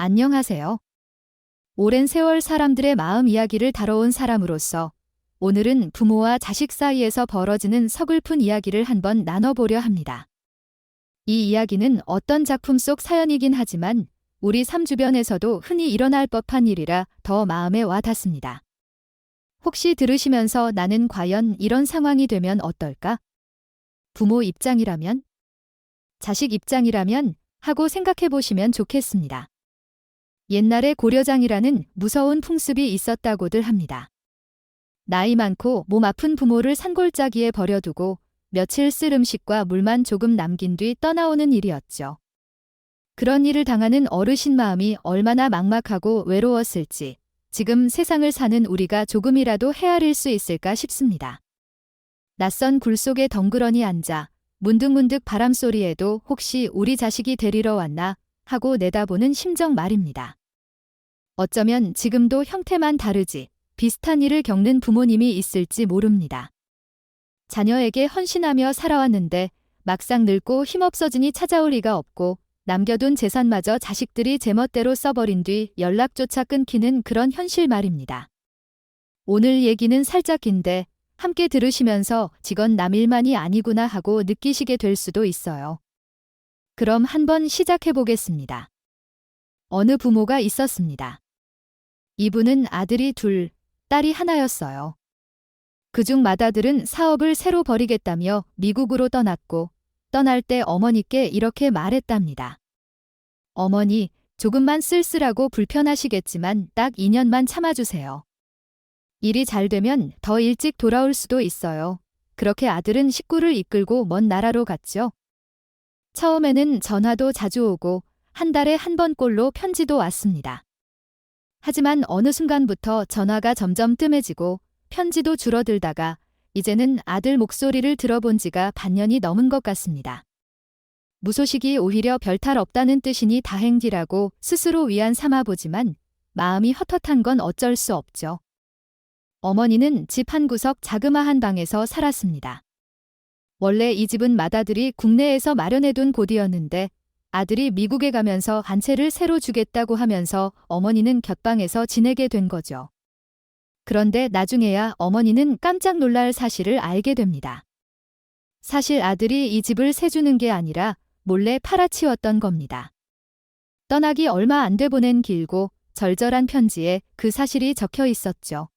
안녕하세요. 오랜 세월 사람들의 마음 이야기를 다뤄온 사람으로서 오늘은 부모와 자식 사이에서 벌어지는 서글픈 이야기를 한번 나눠보려 합니다. 이 이야기는 어떤 작품 속 사연이긴 하지만 우리 삶 주변에서도 흔히 일어날 법한 일이라 더 마음에 와 닿습니다. 혹시 들으시면서 나는 과연 이런 상황이 되면 어떨까? 부모 입장이라면? 자식 입장이라면? 하고 생각해 보시면 좋겠습니다. 옛날에 고려장이라는 무서운 풍습이 있었다고들 합니다. 나이 많고 몸 아픈 부모를 산골짜기에 버려두고 며칠 쓸 음식과 물만 조금 남긴 뒤 떠나오는 일이었죠. 그런 일을 당하는 어르신 마음이 얼마나 막막하고 외로웠을지 지금 세상을 사는 우리가 조금이라도 헤아릴 수 있을까 싶습니다. 낯선 굴 속에 덩그러니 앉아 문득문득 바람소리에도 혹시 우리 자식이 데리러 왔나 하고 내다보는 심정 말입니다. 어쩌면 지금도 형태만 다르지 비슷한 일을 겪는 부모님이 있을지 모릅니다. 자녀에게 헌신하며 살아왔는데 막상 늙고 힘없어지니 찾아올 리가 없고 남겨둔 재산마저 자식들이 제멋대로 써버린 뒤 연락조차 끊기는 그런 현실 말입니다. 오늘 얘기는 살짝 긴데 함께 들으시면서 직원 남일만이 아니구나 하고 느끼시게 될 수도 있어요. 그럼 한번 시작해 보겠습니다. 어느 부모가 있었습니다. 이분은 아들이 둘, 딸이 하나였어요. 그중 맏아들은 사업을 새로 벌이겠다며 미국으로 떠났고 떠날 때 어머니께 이렇게 말했답니다. 어머니, 조금만 쓸쓸하고 불편하시겠지만 딱 2년만 참아주세요. 일이 잘 되면 더 일찍 돌아올 수도 있어요. 그렇게 아들은 식구를 이끌고 먼 나라로 갔죠. 처음에는 전화도 자주 오고 한 달에 한 번꼴로 편지도 왔습니다. 하지만 어느 순간부터 전화가 점점 뜸해지고 편지도 줄어들다가 이제는 아들 목소리를 들어본 지가 반년이 넘은 것 같습니다. 무소식이 오히려 별탈 없다는 뜻이니 다행이라고 스스로 위안 삼아 보지만 마음이 헛헛한 건 어쩔 수 없죠. 어머니는 집 한 구석 자그마한 방에서 살았습니다. 원래 이 집은 맏아들이 국내에서 마련해둔 곳이었는데 아들이 미국에 가면서 한 채를 새로 주겠다고 하면서 어머니는 곁방에서 지내게 된 거죠. 그런데 나중에야 어머니는 깜짝 놀랄 사실을 알게 됩니다. 사실 아들이 이 집을 세주는 게 아니라 몰래 팔아치웠던 겁니다. 떠나기 얼마 안 돼 보낸 길고 절절한 편지에 그 사실이 적혀 있었죠.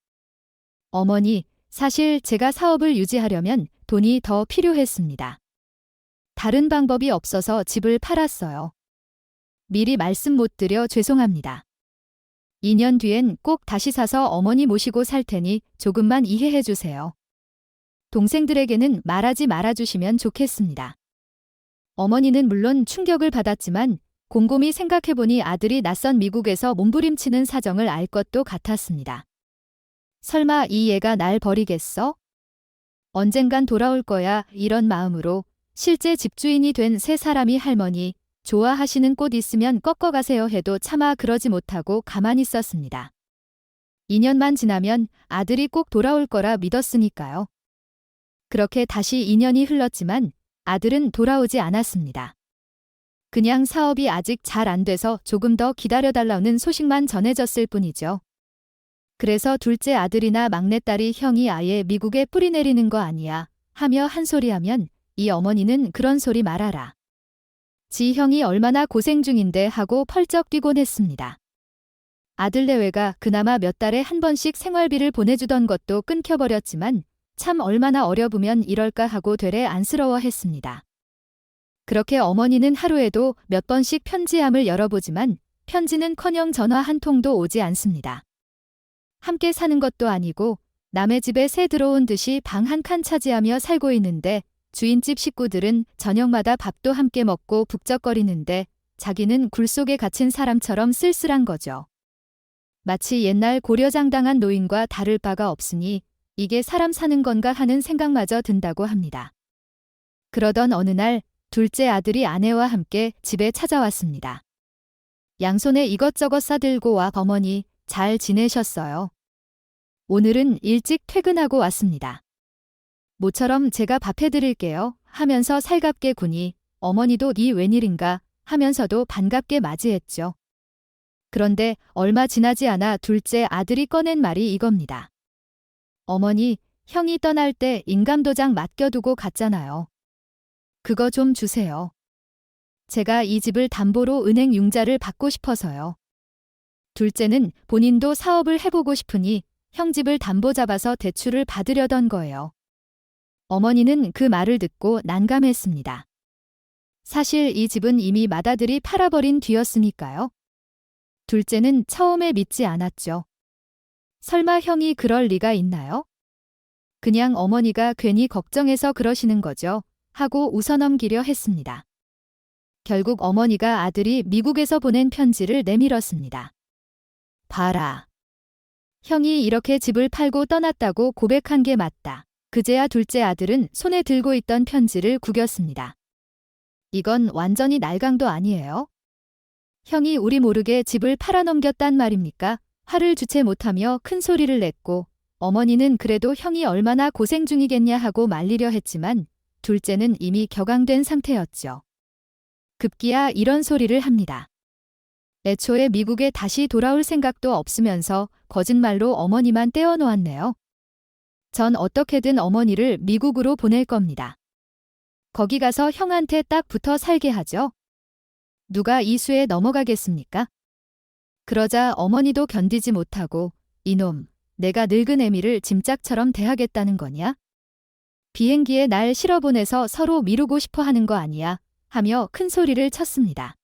어머니, 사실 제가 사업을 유지하려면 돈이 더 필요했습니다. 다른 방법이 없어서 집을 팔았어요. 미리 말씀 못 드려 죄송합니다. 2년 뒤엔 꼭 다시 사서 어머니 모시고 살 테니 조금만 이해해 주세요. 동생들에게는 말하지 말아주시면 좋겠습니다. 어머니는 물론 충격을 받았지만 곰곰이 생각해보니 아들이 낯선 미국에서 몸부림치는 사정을 알 것도 같았습니다. 설마 이 얘가 날 버리겠어? 언젠간 돌아올 거야 이런 마음으로 실제 집주인이 된 세 사람이 할머니 좋아하시는 꽃 있으면 꺾어 가세요 해도 차마 그러지 못하고 가만히 있었습니다. 2년만 지나면 아들이 꼭 돌아올 거라 믿었으니까요. 그렇게 다시 2년이 흘렀지만 아들은 돌아오지 않았습니다. 그냥 사업이 아직 잘 안 돼서 조금 더 기다려달라는 소식만 전해졌을 뿐이죠. 그래서 둘째 아들이나 막내딸이 형이 아예 미국에 뿌리 내리는 거 아니야 하며 한 소리 하면 이 어머니는 그런 소리 말아라. 지 형이 얼마나 고생 중인데 하고 펄쩍 뛰곤 했습니다. 아들 내외가 그나마 몇 달에 한 번씩 생활비를 보내주던 것도 끊겨버렸지만 참 얼마나 어려보면 이럴까 하고 되레 안쓰러워 했습니다. 그렇게 어머니는 하루에도 몇 번씩 편지함을 열어보지만 편지는 커녕 전화 한 통도 오지 않습니다. 함께 사는 것도 아니고 남의 집에 새 들어온 듯이 방 한 칸 차지하며 살고 있는데 주인집 식구들은 저녁마다 밥도 함께 먹고 북적거리는데 자기는 굴 속에 갇힌 사람처럼 쓸쓸한 거죠. 마치 옛날 고려장당한 노인과 다를 바가 없으니 이게 사람 사는 건가 하는 생각마저 든다고 합니다. 그러던 어느 날 둘째 아들이 아내와 함께 집에 찾아왔습니다. 양손에 이것저것 싸들고 와 어머니 잘 지내셨어요. 오늘은 일찍 퇴근하고 왔습니다. 모처럼 제가 밥 해드릴게요 하면서 살갑게 군이 어머니도 이 웬일인가 하면서도 반갑게 맞이했죠. 그런데 얼마 지나지 않아 둘째 아들이 꺼낸 말이 이겁니다. 어머니, 형이 떠날 때 인감도장 맡겨두고 갔잖아요. 그거 좀 주세요. 제가 이 집을 담보로 은행 융자를 받고 싶어서요. 둘째는 본인도 사업을 해보고 싶으니 형 집을 담보 잡아서 대출을 받으려던 거예요. 어머니는 그 말을 듣고 난감했습니다. 사실 이 집은 이미 맏아들이 팔아버린 뒤였으니까요. 둘째는 처음에 믿지 않았죠. 설마 형이 그럴 리가 있나요? 그냥 어머니가 괜히 걱정해서 그러시는 거죠. 하고 웃어넘기려 했습니다. 결국 어머니가 아들이 미국에서 보낸 편지를 내밀었습니다. 봐라. 형이 이렇게 집을 팔고 떠났다고 고백한 게 맞다. 그제야 둘째 아들은 손에 들고 있던 편지를 구겼습니다. 이건 완전히 날강도 아니에요? 형이 우리 모르게 집을 팔아넘겼단 말입니까? 화를 주체 못하며 큰 소리를 냈고 어머니는 그래도 형이 얼마나 고생 중이겠냐 하고 말리려 했지만 둘째는 이미 격앙된 상태였죠. 급기야 이런 소리를 합니다. 애초에 미국에 다시 돌아올 생각도 없으면서 거짓말로 어머니만 떼어놓았네요. 전 어떻게든 어머니를 미국으로 보낼 겁니다. 거기 가서 형한테 딱 붙어 살게 하죠. 누가 이 수에 넘어가겠습니까? 그러자 어머니도 견디지 못하고 이놈, 내가 늙은 애미를 짐짝처럼 대하겠다는 거냐? 비행기에 날 실어보내서 서로 미루고 싶어 하는 거 아니야? 하며 큰 소리를 쳤습니다.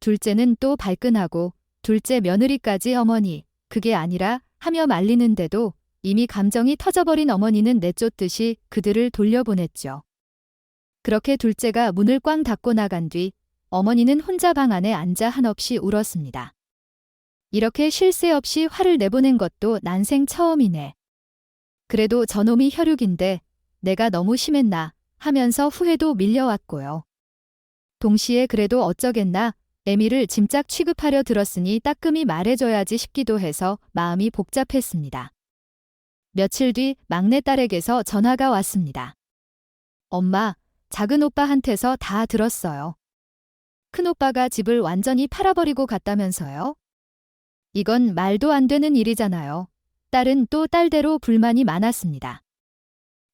둘째는 또 발끈하고 둘째 며느리까지 어머니, 그게 아니라 하며 말리는데도 이미 감정이 터져버린 어머니는 내쫓듯이 그들을 돌려보냈죠. 그렇게 둘째가 문을 꽝 닫고 나간 뒤 어머니는 혼자 방 안에 앉아 한없이 울었습니다. 이렇게 쉴새 없이 화를 내보낸 것도 난생 처음이네. 그래도 저놈이 혈육인데 내가 너무 심했나 하면서 후회도 밀려왔고요. 동시에 그래도 어쩌겠나 애미를 짐짝 취급하려 들었으니 따끔히 말해줘야지 싶기도 해서 마음이 복잡했습니다. 며칠 뒤 막내딸에게서 전화가 왔습니다. 엄마, 작은 오빠한테서 다 들었어요. 큰 오빠가 집을 완전히 팔아버리고 갔다면서요? 이건 말도 안 되는 일이잖아요. 딸은 또 딸대로 불만이 많았습니다.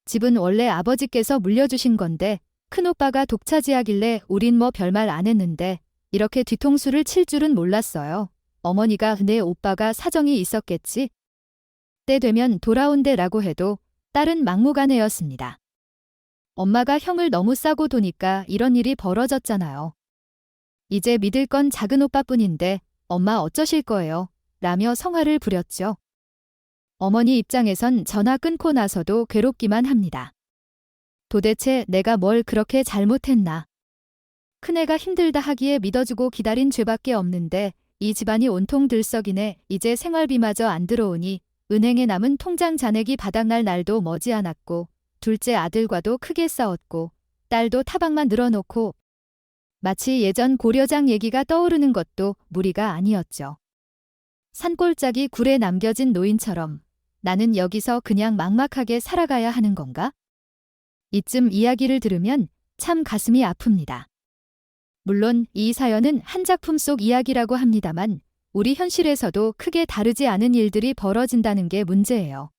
집은 원래 아버지께서 물려주신 건데 큰 오빠가 독차지하길래 우린 뭐 별말 안 했는데 이렇게 뒤통수를 칠 줄은 몰랐어요. 어머니가 내 오빠가 사정이 있었겠지. 때 되면 돌아온대라고 해도 딸은 막무가내였습니다. 엄마가 형을 너무 싸고 도니까 이런 일이 벌어졌잖아요. 이제 믿을 건 작은 오빠뿐인데 엄마 어쩌실 거예요? 라며 성화를 부렸죠. 어머니 입장에선 전화 끊고 나서도 괴롭기만 합니다. 도대체 내가 뭘 그렇게 잘못했나? 큰애가 힘들다 하기에 믿어주고 기다린 죄밖에 없는데 이 집안이 온통 들썩이네 이제 생활비마저 안 들어오니 은행에 남은 통장 잔액이 바닥날 날도 머지않았고 둘째 아들과도 크게 싸웠고 딸도 타박만 늘어놓고 마치 예전 고려장 얘기가 떠오르는 것도 무리가 아니었죠. 산골짜기 굴에 남겨진 노인처럼 나는 여기서 그냥 막막하게 살아가야 하는 건가? 이쯤 이야기를 들으면 참 가슴이 아픕니다. 물론 이 사연은 한 작품 속 이야기라고 합니다만 우리 현실에서도 크게 다르지 않은 일들이 벌어진다는 게 문제예요.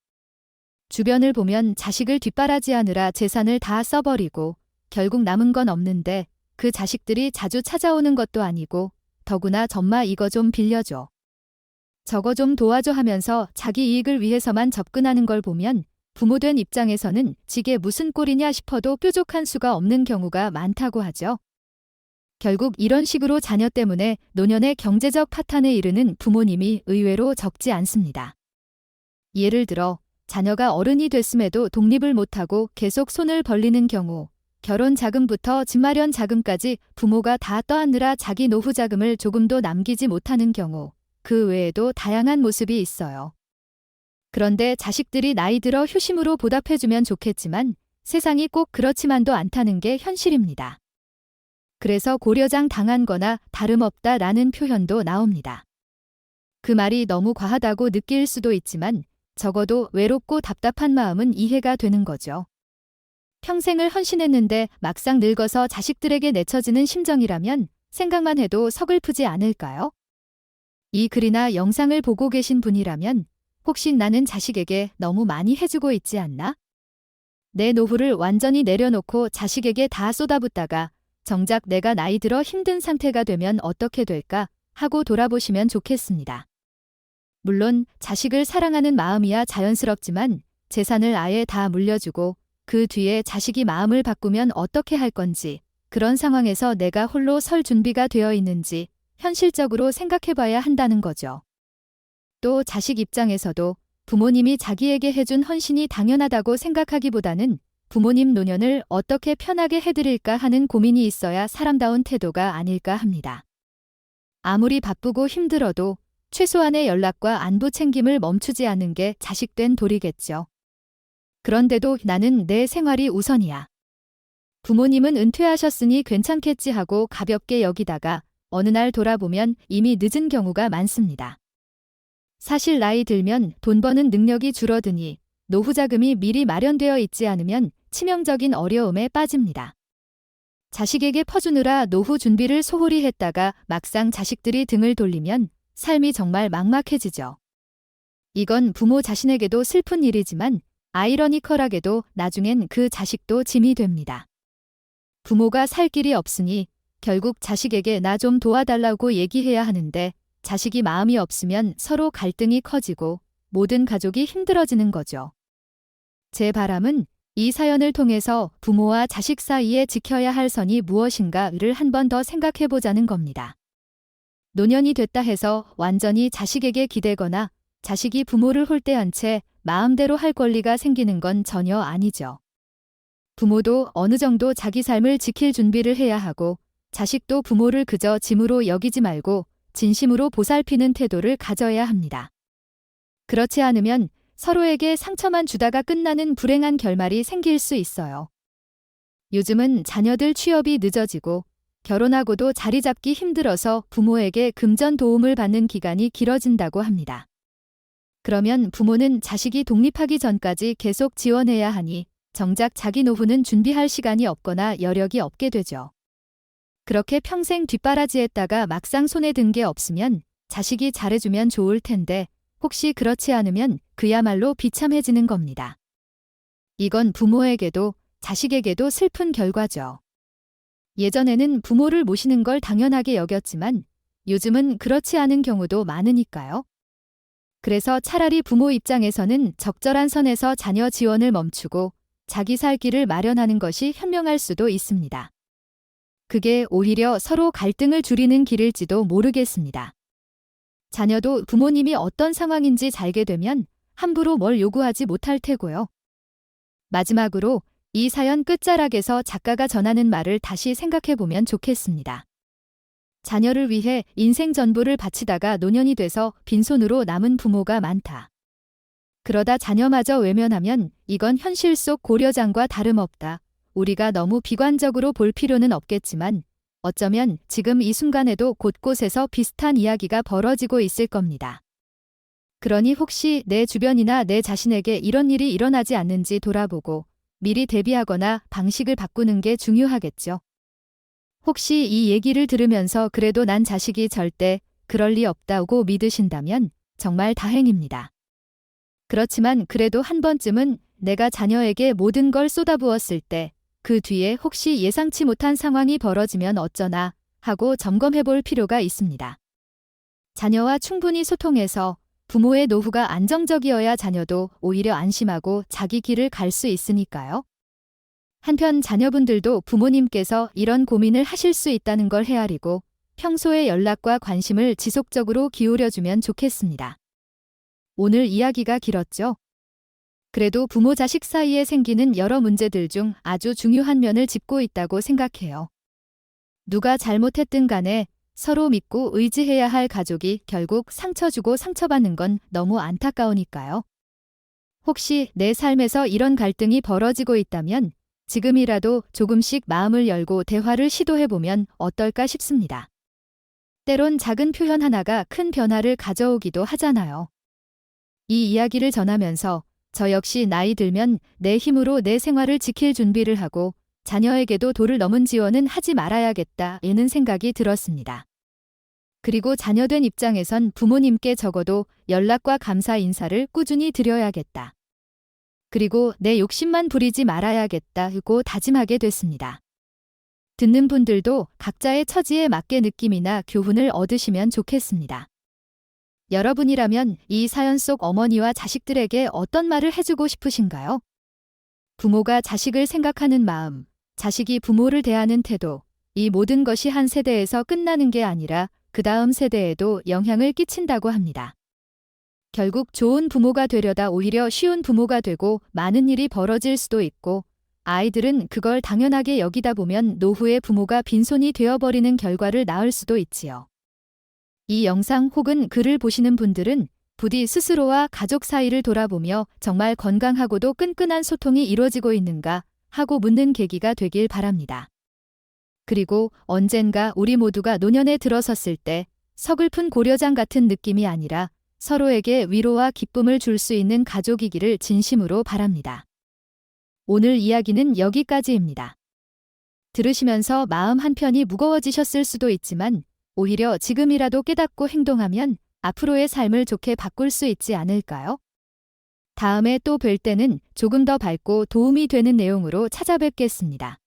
주변을 보면 자식을 뒷바라지하느라 재산을 다 써버리고 결국 남은 건 없는데 그 자식들이 자주 찾아오는 것도 아니고 더구나 점마 이거 좀 빌려줘. 저거 좀 도와줘 하면서 자기 이익을 위해서만 접근하는 걸 보면 부모된 입장에서는 지게 무슨 꼴이냐 싶어도 뾰족한 수가 없는 경우가 많다고 하죠. 결국 이런 식으로 자녀 때문에 노년의 경제적 파탄에 이르는 부모님이 의외로 적지 않습니다. 예를 들어 자녀가 어른이 됐음에도 독립을 못하고 계속 손을 벌리는 경우, 결혼 자금부터 집 마련 자금까지 부모가 다 떠안느라 자기 노후 자금을 조금도 남기지 못하는 경우, 그 외에도 다양한 모습이 있어요. 그런데 자식들이 나이 들어 효심으로 보답해주면 좋겠지만 세상이 꼭 그렇지만도 않다는 게 현실입니다. 그래서 고려장 당한 거나 다름없다 라는 표현도 나옵니다. 그 말이 너무 과하다고 느낄 수도 있지만 적어도 외롭고 답답한 마음은 이해가 되는 거죠. 평생을 헌신했는데 막상 늙어서 자식들에게 내쳐지는 심정이라면 생각만 해도 서글프지 않을까요? 이 글이나 영상을 보고 계신 분이라면 혹시 나는 자식에게 너무 많이 해주고 있지 않나? 내 노후를 완전히 내려놓고 자식에게 다 쏟아붓다가 정작 내가 나이 들어 힘든 상태가 되면 어떻게 될까 하고 돌아보시면 좋겠습니다. 물론 자식을 사랑하는 마음이야 자연스럽지만 재산을 아예 다 물려주고 그 뒤에 자식이 마음을 바꾸면 어떻게 할 건지 그런 상황에서 내가 홀로 설 준비가 되어 있는지 현실적으로 생각해 봐야 한다는 거죠. 또 자식 입장에서도 부모님이 자기에게 해준 헌신이 당연하다고 생각하기보다는 부모님 노년을 어떻게 편하게 해드릴까 하는 고민이 있어야 사람다운 태도가 아닐까 합니다. 아무리 바쁘고 힘들어도 최소한의 연락과 안부 챙김을 멈추지 않는 게 자식된 도리겠죠. 그런데도 나는 내 생활이 우선이야. 부모님은 은퇴하셨으니 괜찮겠지 하고 가볍게 여기다가 어느 날 돌아보면 이미 늦은 경우가 많습니다. 사실 나이 들면 돈 버는 능력이 줄어드니 노후 자금이 미리 마련되어 있지 않으면 치명적인 어려움에 빠집니다. 자식에게 퍼주느라 노후 준비를 소홀히 했다가 막상 자식들이 등을 돌리면 삶이 정말 막막해지죠. 이건 부모 자신에게도 슬픈 일이지만 아이러니컬하게도 나중엔 그 자식도 짐이 됩니다. 부모가 살 길이 없으니 결국 자식에게 나 좀 도와달라고 얘기해야 하는데 자식이 마음이 없으면 서로 갈등이 커지고 모든 가족이 힘들어지는 거죠. 제 바람은 이 사연을 통해서 부모와 자식 사이에 지켜야 할 선이 무엇인가를 한 번 더 생각해 보자는 겁니다. 노년이 됐다 해서 완전히 자식에게 기대거나 자식이 부모를 홀대한 채 마음대로 할 권리가 생기는 건 전혀 아니죠. 부모도 어느 정도 자기 삶을 지킬 준비를 해야 하고 자식도 부모를 그저 짐으로 여기지 말고 진심으로 보살피는 태도를 가져야 합니다. 그렇지 않으면 서로에게 상처만 주다가 끝나는 불행한 결말이 생길 수 있어요. 요즘은 자녀들 취업이 늦어지고 결혼하고도 자리 잡기 힘들어서 부모에게 금전 도움을 받는 기간이 길어진다고 합니다. 그러면 부모는 자식이 독립하기 전까지 계속 지원해야 하니 정작 자기 노후는 준비할 시간이 없거나 여력이 없게 되죠. 그렇게 평생 뒷바라지했다가 막상 손에 든 게 없으면 자식이 잘해주면 좋을 텐데 혹시 그렇지 않으면 그야말로 비참해지는 겁니다. 이건 부모에게도 자식에게도 슬픈 결과죠. 예전에는 부모를 모시는 걸 당연하게 여겼지만 요즘은 그렇지 않은 경우도 많으니까요. 그래서 차라리 부모 입장에서는 적절한 선에서 자녀 지원을 멈추고 자기 살 길을 마련하는 것이 현명할 수도 있습니다. 그게 오히려 서로 갈등을 줄이는 길일지도 모르겠습니다. 자녀도 부모님이 어떤 상황인지 알게 되면 함부로 뭘 요구하지 못할 테고요. 마지막으로 이 사연 끝자락에서 작가가 전하는 말을 다시 생각해 보면 좋겠습니다. 자녀를 위해 인생 전부를 바치다가 노년이 돼서 빈손으로 남은 부모가 많다. 그러다 자녀마저 외면하면 이건 현실 속 고려장과 다름없다. 우리가 너무 비관적으로 볼 필요는 없겠지만 어쩌면 지금 이 순간에도 곳곳에서 비슷한 이야기가 벌어지고 있을 겁니다. 그러니 혹시 내 주변이나 내 자신에게 이런 일이 일어나지 않는지 돌아보고 미리 대비하거나 방식을 바꾸는 게 중요하겠죠. 혹시 이 얘기를 들으면서 그래도 난 자식이 절대 그럴 리 없다고 믿으신다면 정말 다행입니다. 그렇지만 그래도 한 번쯤은 내가 자녀에게 모든 걸 쏟아부었을 때 그 뒤에 혹시 예상치 못한 상황이 벌어지면 어쩌나 하고 점검해 볼 필요가 있습니다. 자녀와 충분히 소통해서 부모의 노후가 안정적이어야 자녀도 오히려 안심하고 자기 길을 갈 수 있으니까요. 한편 자녀분들도 부모님께서 이런 고민을 하실 수 있다는 걸 헤아리고 평소에 연락과 관심을 지속적으로 기울여주면 좋겠습니다. 오늘 이야기가 길었죠? 그래도 부모 자식 사이에 생기는 여러 문제들 중 아주 중요한 면을 짚고 있다고 생각해요. 누가 잘못했든 간에 서로 믿고 의지해야 할 가족이 결국 상처 주고 상처받는 건 너무 안타까우니까요. 혹시 내 삶에서 이런 갈등이 벌어지고 있다면 지금이라도 조금씩 마음을 열고 대화를 시도해보면 어떨까 싶습니다. 때론 작은 표현 하나가 큰 변화를 가져오기도 하잖아요. 이 이야기를 전하면서 저 역시 나이 들면 내 힘으로 내 생활을 지킬 준비를 하고 자녀에게도 도를 넘은 지원은 하지 말아야겠다. 이는 생각이 들었습니다. 그리고 자녀된 입장에선 부모님께 적어도 연락과 감사 인사를 꾸준히 드려야겠다. 그리고 내 욕심만 부리지 말아야겠다 고 다짐하게 됐습니다. 듣는 분들도 각자의 처지에 맞게 느낌이나 교훈을 얻으시면 좋겠습니다. 여러분이라면 이 사연 속 어머니와 자식들에게 어떤 말을 해주고 싶으신가요? 부모가 자식을 생각하는 마음, 자식이 부모를 대하는 태도, 이 모든 것이 한 세대에서 끝나는 게 아니라 그 다음 세대에도 영향을 끼친다고 합니다. 결국 좋은 부모가 되려다 오히려 쉬운 부모가 되고 많은 일이 벌어질 수도 있고 아이들은 그걸 당연하게 여기다 보면 노후에 부모가 빈손이 되어버리는 결과를 낳을 수도 있지요. 이 영상 혹은 글을 보시는 분들은 부디 스스로와 가족 사이를 돌아보며 정말 건강하고도 끈끈한 소통이 이루어지고 있는가 하고 묻는 계기가 되길 바랍니다. 그리고 언젠가 우리 모두가 노년에 들어섰을 때 서글픈 고려장 같은 느낌이 아니라 서로에게 위로와 기쁨을 줄 수 있는 가족이기를 진심으로 바랍니다. 오늘 이야기는 여기까지입니다. 들으시면서 마음 한편이 무거워지셨을 수도 있지만 오히려 지금이라도 깨닫고 행동하면 앞으로의 삶을 좋게 바꿀 수 있지 않을까요? 다음에 또 뵐 때는 조금 더 밝고 도움이 되는 내용으로 찾아뵙겠습니다.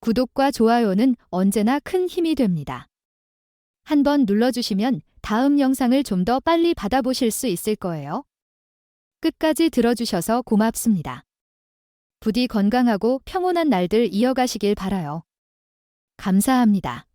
구독과 좋아요는 언제나 큰 힘이 됩니다. 한번 눌러주시면 다음 영상을 좀 더 빨리 받아보실 수 있을 거예요. 끝까지 들어주셔서 고맙습니다. 부디 건강하고 평온한 날들 이어가시길 바라요. 감사합니다.